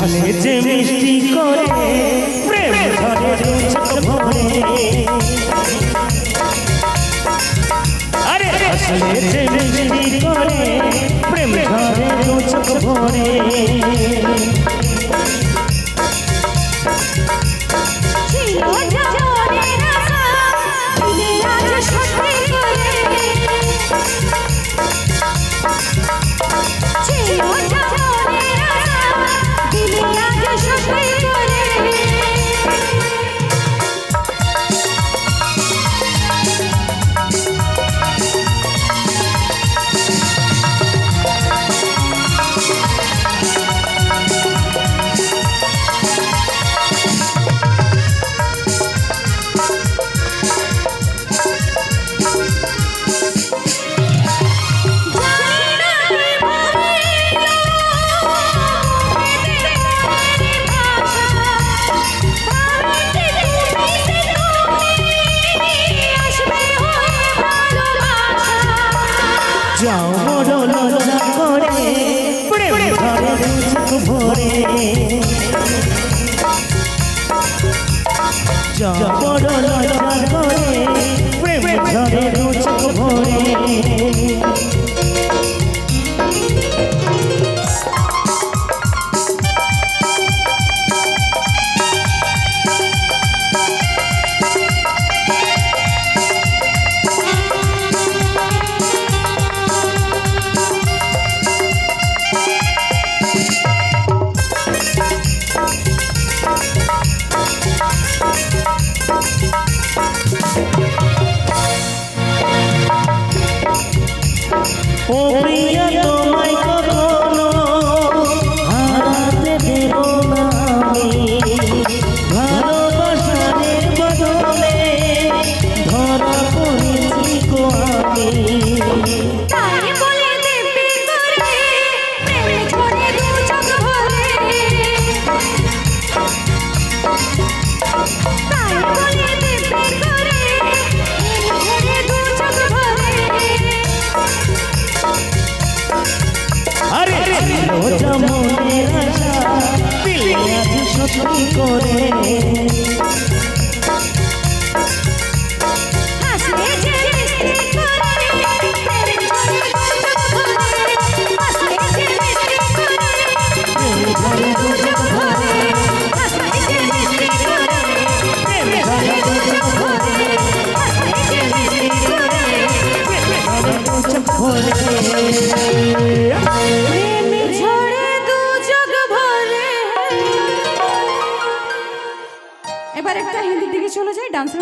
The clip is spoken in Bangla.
হাসলে যে মিষ্টি করে, প্রেম ধরে আরে হাসলে যে মিষ্টি করে, প্রেম ধরে চোখ ভরে। জবর লজ্জা করে প্রেম ঝরে রুচক ভরে। О, বোঝা মনের আশা সত্যি করে। এবার একটা হিন্দির দিকে চলে যাই ডান্সের